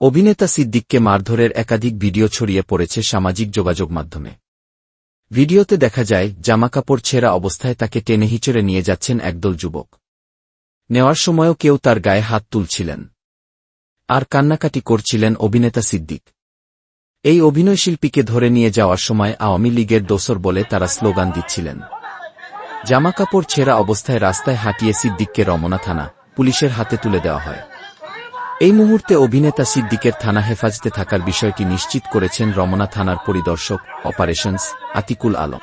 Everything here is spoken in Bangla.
অভিনেতা সিদ্দিককে মারধরের একাধিক ভিডিও ছড়িয়ে পড়েছে সামাজিক যোগাযোগ মাধ্যমে। ভিডিওতে দেখা যায় জামাকাপড় ছেঁড়া অবস্থায় তাকে টেনে হিচড়ে নিয়ে যাচ্ছেন একদল যুবক। নেওয়ার সময়ও কেউ তার গায়ে হাত তুলছিলেন। আর কান্নাকাটি করছিলেন অভিনেতা সিদ্দিক। এই অভিনয়শিল্পীকে ধরে নিয়ে যাওয়ার সময় আওয়ামী লীগের দোসর বলে তারা স্লোগান দিচ্ছিলেন। জামাকাপড় ছেঁড়া অবস্থায় রাস্তায় হাঁটিয়ে সিদ্দিককে রমনা থানা, পুলিশের হাতে তুলে দেওয়া হয়। এই মুহূর্তে অভিনেতা সিদ্দিকের থানা হেফাজতে থাকার বিষয়টি নিশ্চিত করেছেন রমনা থানার পরিদর্শক অপারেশনস আতিকুল আলম।